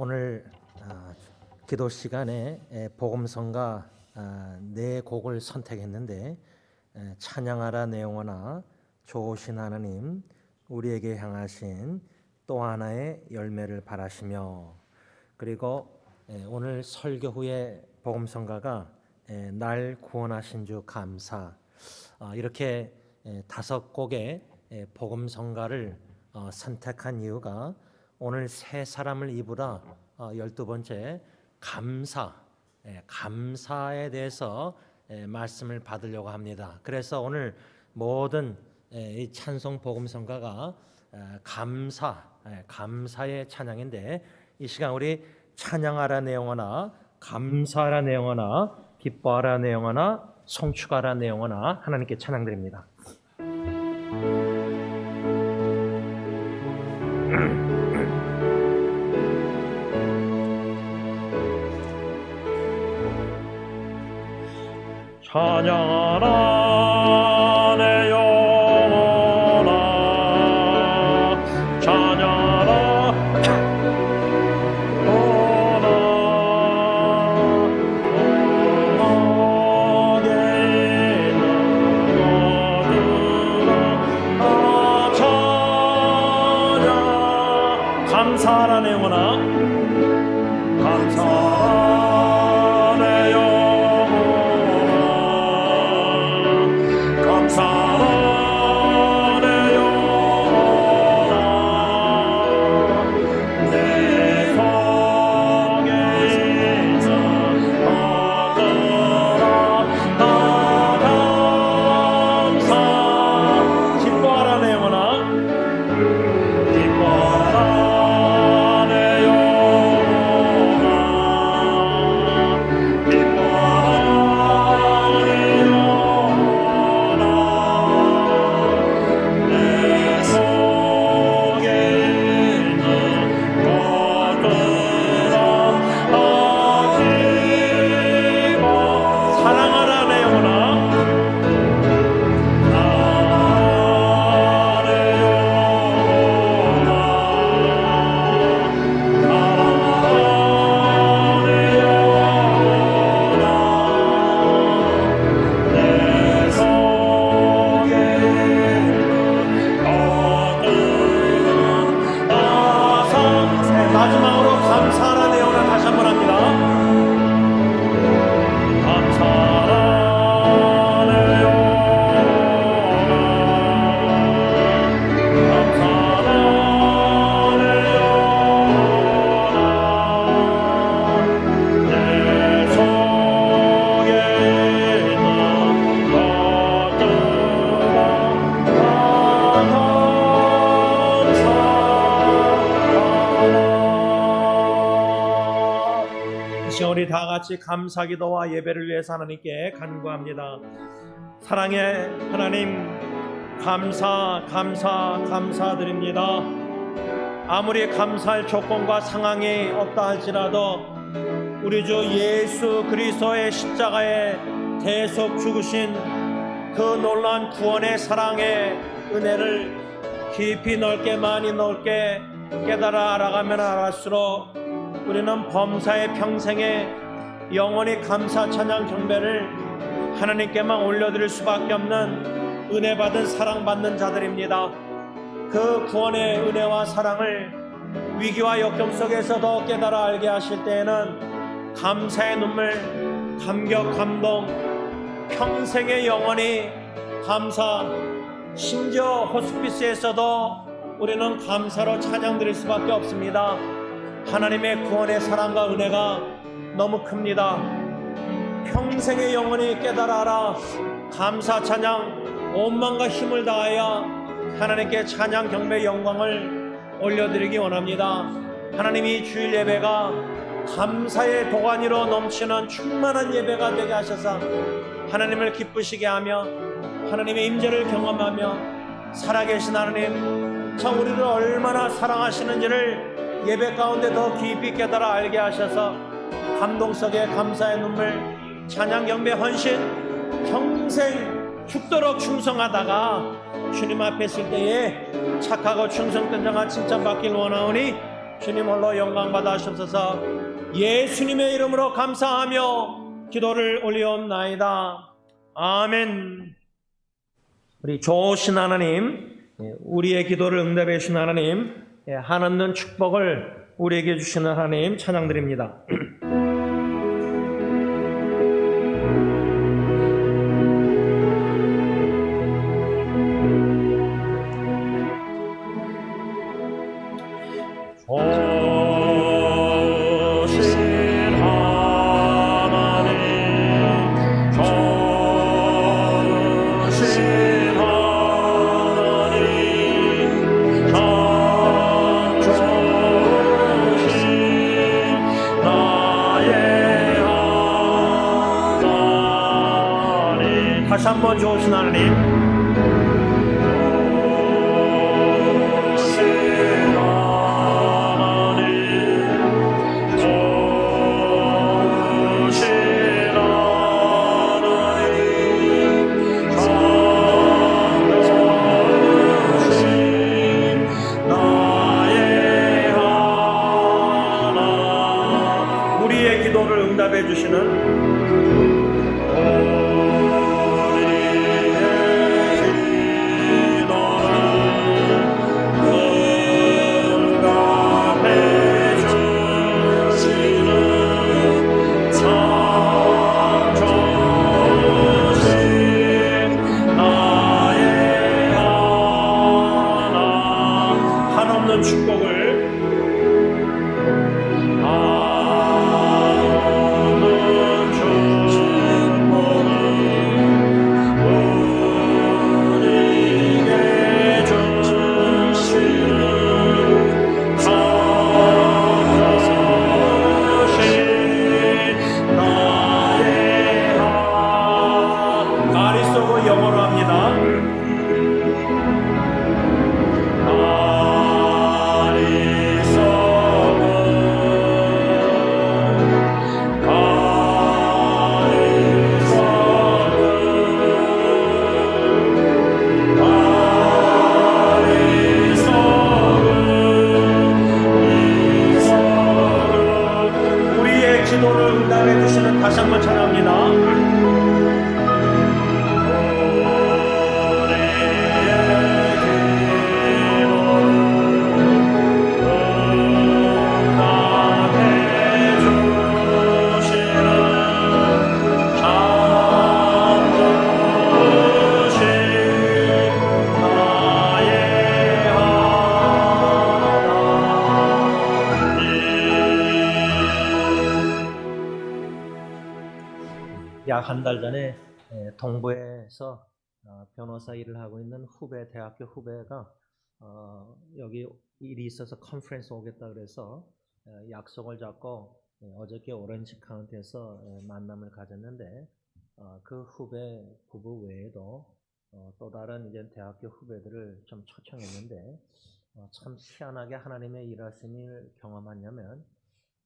오늘 아, 기도 시간에 에, 복음성가 아, 네 곡을 선택했는데 에, 찬양하라 내 영혼아 좋으신 하나님 우리에게 향하신 또 하나의 열매를 바라시며 그리고 에, 오늘 설교 후에 복음성가가 에, 날 구원하신 주 감사. 아, 이렇게 에, 다섯 곡의 에, 복음성가를 어, 선택한 이유가 오늘 세 사람을 입으라 어, 열두 번째 감사 예, 감사에 대해서 예, 말씀을 받으려고 합니다. 그래서 오늘 모든 예, 이 찬송 복음성가가 예, 감사 예, 감사의 찬양인데 이 시간 우리 찬양하라 내 영혼아 감사하라 내 영혼아 기뻐하라 내 영혼아 송축하라 내 영혼아 하나님께 찬양드립니다. 찬양하라 내 영혼아. 찬양하라 너나 너에게 있는 것들아 찬양 감사하라. 내 영혼아 감사하네 같이 감사 기도와 예배를 위해서 하나님께 간구합니다. 사랑의 하나님 감사 감사 감사드립니다. 아무리 감사할 조건과 상황이 없다 할지라도 우리 주 예수 그리스도의 십자가에 대속 죽으신 그 놀라운 구원의 사랑의 은혜를 깊이 넓게 많이 넓게 깨달아 알아가면 알았을수록 우리는 범사의 평생에 영원히 감사 찬양 경배를 하나님께만 올려드릴 수밖에 없는 은혜 받은 사랑 받는 자들입니다. 그 구원의 은혜와 사랑을 위기와 역경 속에서도 깨달아 알게 하실 때에는 감사의 눈물, 감격, 감동, 평생의 영원히 감사, 심지어 호스피스에서도 우리는 감사로 찬양 드릴 수밖에 없습니다. 하나님의 구원의 사랑과 은혜가 너무 큽니다. 평생의 영원히 깨달아라. 감사 찬양 온 마음과 힘을 다하여 하나님께 찬양 경배 영광을 올려드리기 원합니다. 하나님이 주일 예배가 감사의 도가니로 넘치는 충만한 예배가 되게 하셔서 하나님을 기쁘시게 하며 하나님의 임재를 경험하며 살아계신 하나님 참 우리를 얼마나 사랑하시는지를 예배 가운데 더 깊이 깨달아 알게 하셔서 감동 속에 감사의 눈물 찬양 경배 헌신 평생 죽도록 충성하다가 주님 앞에 있을 때에 착하고 충성된정한 칭찬받길 원하오니 주님 홀로 영광 받아주옵소서 예수님의 이름으로 감사하며 기도를 올리옵나이다. 아멘. 우리 좋으신 하나님, 예, 우리의 기도를 응답해 주신 하나님, 예, 한없는 축복을 우리에게 주시는 하나님 찬양드립니다. 축복을 동부에서 어, 변호사 일을 하고 있는 후배 대학교 후배가 어, 여기 일이 있어서 컨퍼런스 오겠다 그래서 에, 약속을 잡고 에, 어저께 오렌지 카운티에서 에, 만남을 가졌는데 어, 그 후배 부부 외에도 어, 또 다른 이제 대학교 후배들을 좀 초청했는데 어, 참 희한하게 하나님의 일하심을 경험하냐면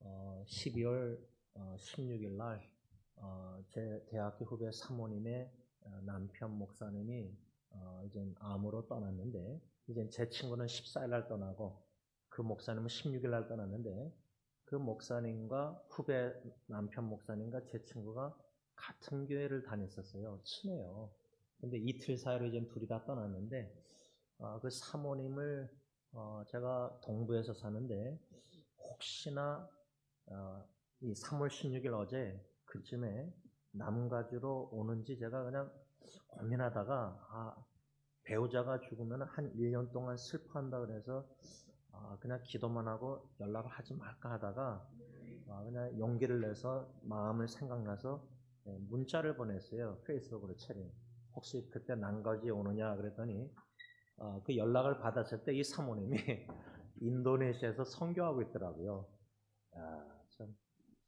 어, 12월 어, 16일 날 어, 제 대학교 후배 사모님의 어, 남편 목사님이 어, 이제 암으로 떠났는데 이제 제 친구는 14일 날 떠나고 그 목사님은 16일 날 떠났는데 그 목사님과 후배 남편 목사님과 제 친구가 같은 교회를 다녔었어요. 친해요. 근데 이틀 사이로 이제 둘이 다 떠났는데 어, 그 사모님을 어, 제가 동부에서 사는데 혹시나 어, 이 3월 16일 어제 그쯤에 남가주로 오는지 제가 그냥 고민하다가 아, 배우자가 죽으면 한 1년 동안 슬퍼한다 그래서 아, 그냥 기도만 하고 연락을 하지 말까 하다가 아, 그냥 용기를 내서 마음을 생각나서 예, 문자를 보냈어요. 페이스북으로 체리. 혹시 그때 난가주에 오느냐 그랬더니 어, 그 연락을 받았을 때 이 사모님이 인도네시아에서 선교하고 있더라고요. 야, 참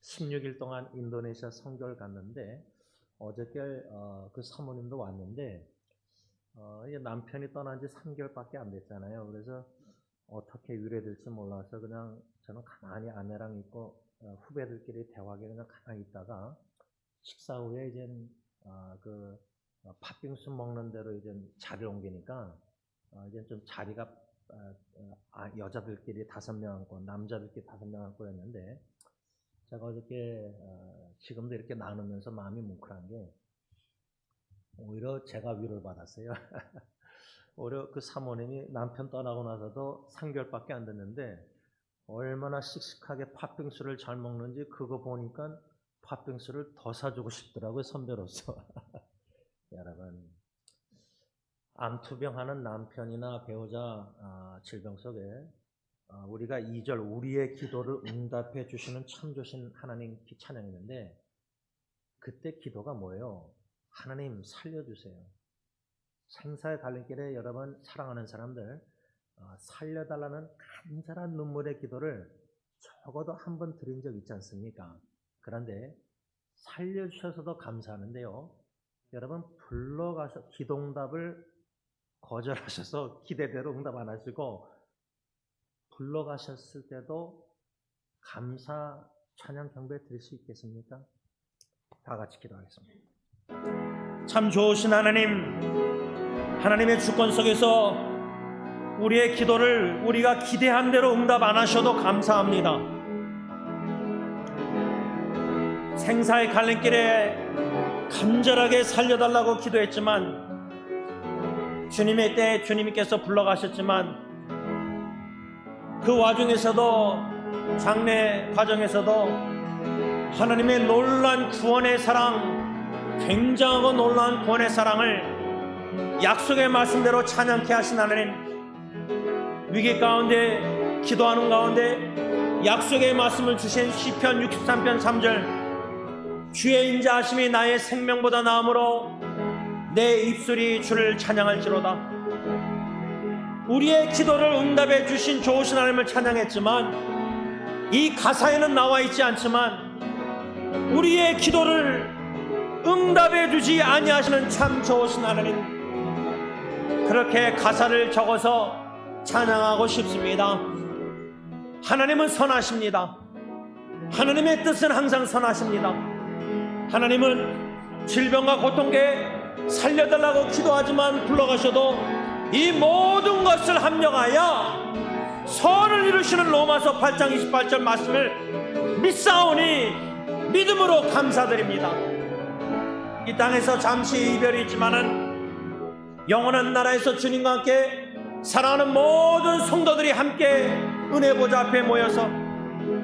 16일 동안 인도네시아 선교를 갔는데 어저께 어, 그 사모님도 왔는데 어, 남편이 떠난 지 3개월밖에 안 됐잖아요. 그래서 어떻게 위로될지 몰라서 그냥 저는 가만히 아내랑 있고 어, 후배들끼리 대화하게 그냥 가만히 있다가 식사 후에 이제 아, 그 어, 팥빙수 먹는 대로 이제 자리를 옮기니까 어, 이제 좀 자리가 아, 어, 아, 여자들끼리 다섯 명 앉고 남자들끼리 다섯 명 앉고였는데 제가 어저께 어, 지금도 이렇게 나누면서 마음이 뭉클한 게 오히려 제가 위로를 받았어요. 오히려 그 사모님이 남편 떠나고 나서도 3개월밖에 안 됐는데 얼마나 씩씩하게 팥빙수를 잘 먹는지 그거 보니까 팥빙수를 더 사주고 싶더라고요 선배로서. 여러분 암투병하는 남편이나 배우자 아, 질병 속에 아, 우리가 2절 우리의 기도를 응답해 주시는 참 좋으신 하나님 기 찬양했는데 그때 기도가 뭐예요? 하나님 살려주세요. 생사의 갈림길에 여러분 사랑하는 사람들 아, 살려달라는 간절한 눈물의 기도를 적어도 한 번 드린 적 있지 않습니까? 그런데 살려주셔서도 감사하는데요. 여러분 불러가서 기도응답을 거절하셔서 기대대로 응답 안 하시고 불러가셨을 때도 감사 찬양 경배 드릴 수 있겠습니까? 다 같이 기도하겠습니다. 참 좋으신 하나님, 하나님의 주권 속에서 우리의 기도를 우리가 기대한 대로 응답 안 하셔도 감사합니다. 생사의 갈림길에 간절하게 살려달라고 기도했지만 주님의 때 주님께서 불러가셨지만 그 와중에서도 장례 과정에서도 하나님의 놀란 구원의 사랑 굉장하고 놀라운 구원의 사랑을 약속의 말씀대로 찬양케 하신 하나님 위기 가운데 기도하는 가운데 약속의 말씀을 주신 시편 63편 3절 주의 인자하심이 나의 생명보다 나음으로 내 입술이 주를 찬양할지로다. 우리의 기도를 응답해 주신 좋으신 하나님을 찬양했지만 이 가사에는 나와 있지 않지만 우리의 기도를 응답해 주지 아니하시는 참 좋으신 하나님 그렇게 가사를 적어서 찬양하고 싶습니다. 하나님은 선하십니다. 하나님의 뜻은 항상 선하십니다. 하나님은 질병과 고통에 살려달라고 기도하지만 불러가셔도 이 모든 것을 합력하여 선을 이루시는 로마서 8장 28절 말씀을 믿사오니 믿음으로 감사드립니다. 이 땅에서 잠시 이별이 있지만은 영원한 나라에서 주님과 함께 사랑하는 모든 성도들이 함께 은혜 보좌 앞에 모여서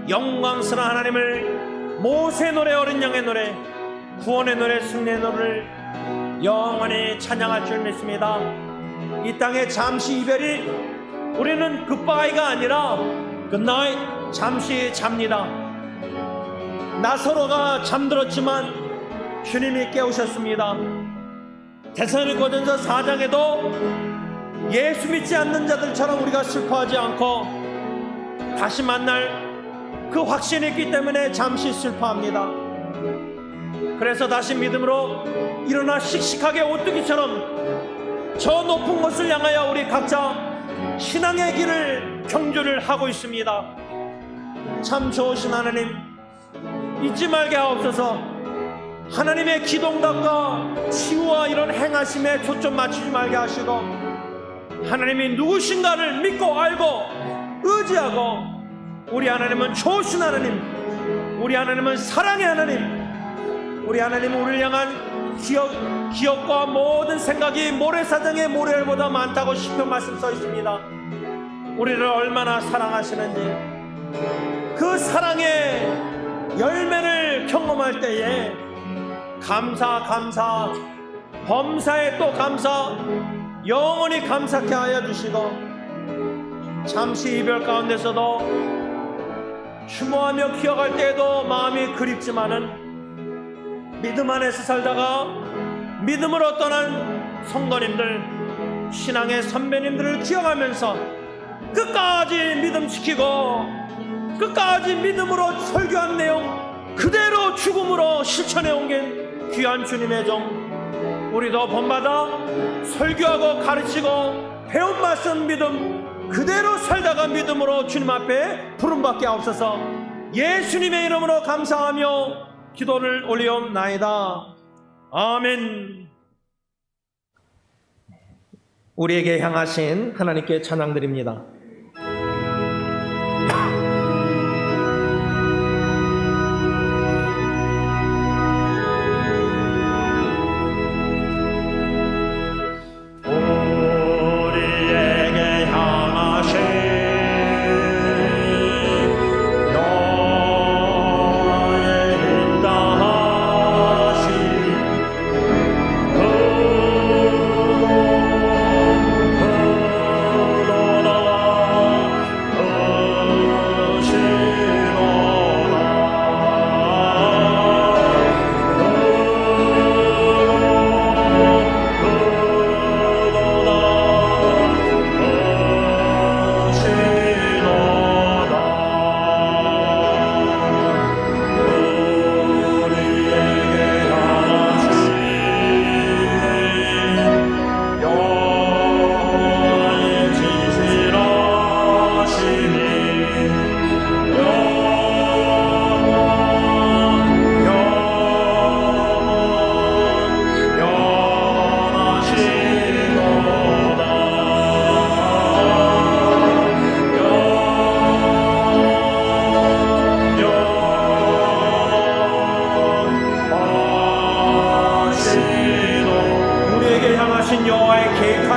영광스러운 하나님을 모세 노래 어린 양의 노래 구원의 노래 승리의 노래를 영원히 찬양할 줄 믿습니다. 이 땅에 잠시 이별이 우리는 굿바이가 아니라 굿나잇 잠시 잡니다. 나 서로가 잠들었지만 주님이 깨우셨습니다. 대사로고전서 4장에도 예수 믿지 않는 자들처럼 우리가 슬퍼하지 않고 다시 만날 그 확신이 있기 때문에 잠시 슬퍼합니다. 그래서 다시 믿음으로 일어나 씩씩하게 오뚜기처럼 저 높은 곳을 향하여 우리 각자 신앙의 길을 경주를 하고 있습니다. 참 좋으신 하나님 잊지 말게 하옵소서. 하나님의 기동답과 치유와 이런 행하심에 초점 맞추지 말게 하시고 하나님이 누구신가를 믿고 알고 의지하고 우리 하나님은 좋으신 하나님 우리 하나님은 사랑의 하나님 우리 하나님은 우리를 향한 기억, 기억과 모든 생각이 모래사장의 모래알보다 많다고 시편 말씀 써 있습니다. 우리를 얼마나 사랑하시는지 그 사랑의 열매를 경험할 때에 감사 감사 범사에 또 감사 영원히 감사케 하여 주시고 잠시 이별 가운데서도 추모하며 기억할 때에도 마음이 그립지만은 믿음 안에서 살다가 믿음으로 떠난 성도님들 신앙의 선배님들을 기억하면서 끝까지 믿음 지키고 끝까지 믿음으로 설교한 내용 그대로 죽음으로 실천해 옮긴 귀한 주님의 종. 우리도 본받아 설교하고 가르치고 배운 말씀 믿음 그대로 살다가 믿음으로 주님 앞에 부름받게 하옵소서. 예수님의 이름으로 감사하며 기도를 올리옵나이다 아멘 우리에게 향하신 하나님께 찬양드립니다.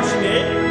여호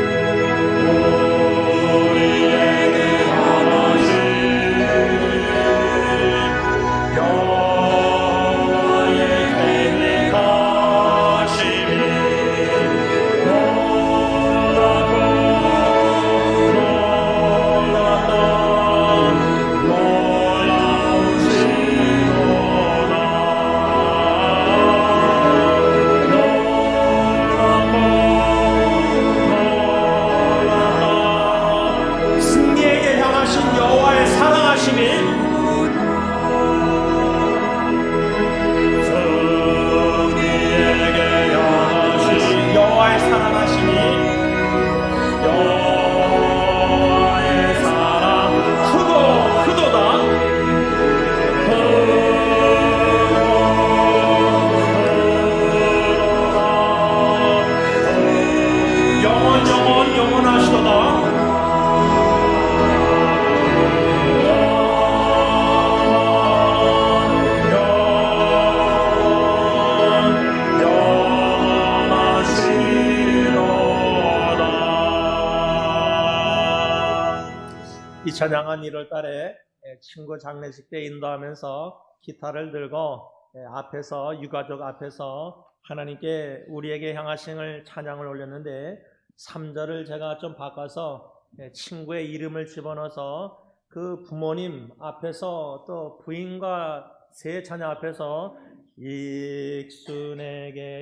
이 찬양한 1월 달에 친구 장례식 때 인도하면서 기타를 들고 예, 앞에서 유가족 앞에서 하나님께 우리에게 향하심을 찬양을 올렸는데 3절을 제가 좀 바꿔서 예, 친구의 이름을 집어넣어서 그 부모님 앞에서 또 부인과 세 자녀 앞에서 익순에게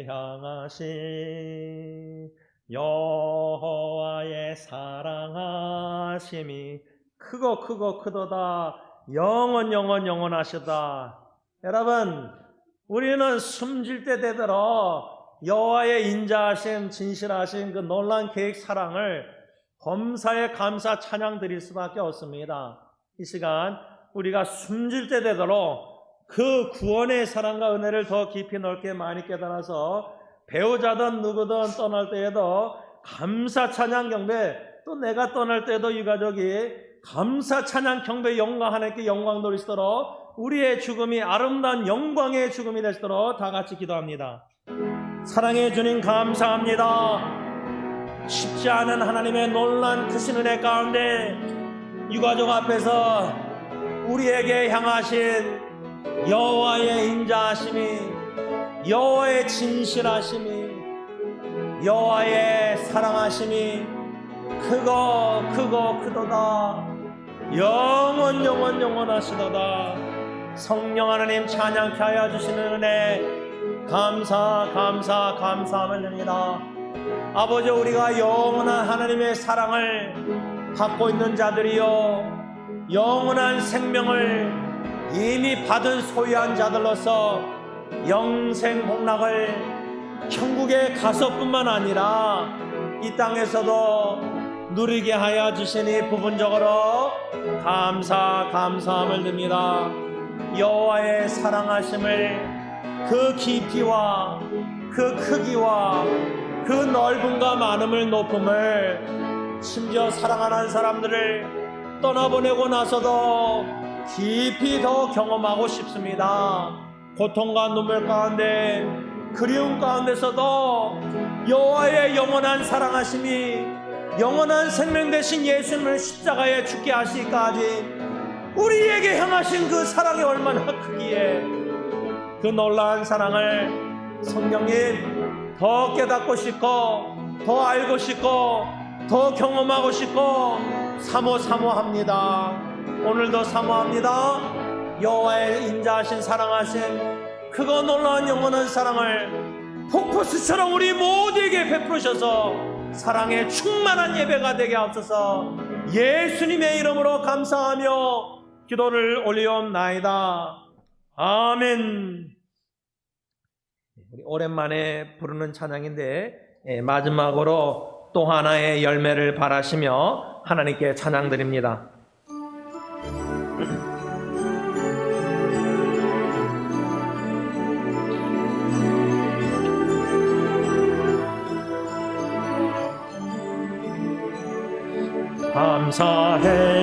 향하신 여호와의 사랑하심이 크고 크고 크도다. 영원 영원 영원하시다. 여러분 우리는 숨질 때 되도록 여호와의 인자하심 진실하신 그 놀란 계획 사랑을 범사에 감사 찬양 드릴 수밖에 없습니다. 이 시간 우리가 숨질 때 되도록 그 구원의 사랑과 은혜를 더 깊이 넓게 많이 깨달아서 배우자든 누구든 떠날 때에도 감사 찬양 경배 또 내가 떠날 때에도 이 가족이 감사 찬양 경배 영광 하나님께 영광 돌리시도록 우리의 죽음이 아름다운 영광의 죽음이 되시도록 다 같이 기도합니다. 사랑해 주님 감사합니다. 쉽지 않은 하나님의 놀란 크신 은혜 가운데 유가족 앞에서 우리에게 향하신 여호와의 인자하심이 여호와의 진실하심이 여호와의 사랑하심이 크고 크고 크도다 영원 영원 영원하시도다. 성령 하나님 찬양케 하여 주시는 은혜 감사 감사 감사함을 드립니다. 아버지 우리가 영원한 하나님의 사랑을 받고 있는 자들이요 영원한 생명을 이미 받은 소유한 자들로서 영생 복락을 천국에 가서뿐만 아니라 이 땅에서도 누리게 하여 주시니 부분적으로 감사 감사함을 드립니다. 여호와의 사랑하심을 그 깊이와 그 크기와 그 넓음과 많음을 높음을 심지어 사랑하는 사람들을 떠나보내고 나서도 깊이 더 경험하고 싶습니다. 고통과 눈물 가운데 그리움 가운데서도 여호와의 영원한 사랑하심이 영원한 생명 되신 예수님을 십자가에 죽게 하시기까지 우리에게 향하신 그 사랑이 얼마나 크기에 그 놀라운 사랑을 성령님 더 깨닫고 싶고 더 알고 싶고 더 경험하고 싶고 사모 사모합니다. 오늘도 사모합니다. 여호와의 인자하신 사랑하신 크고 놀라운 영원한 사랑을 폭포수처럼 우리 모두에게 베푸셔서 사랑의 충만한 예배가 되게 하옵소서 예수님의 이름으로 감사하며 기도를 올리옵나이다. 아멘. 우리 오랜만에 부르는 찬양인데 예, 마지막으로 또 하나의 열매를 바라시며 하나님께 찬양 드립니다. 감사해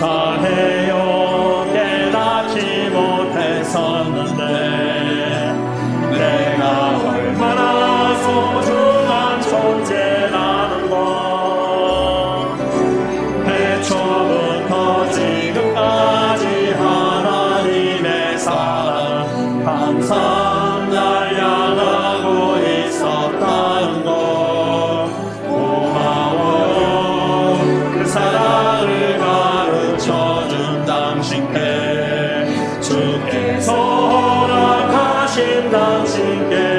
감사해 sing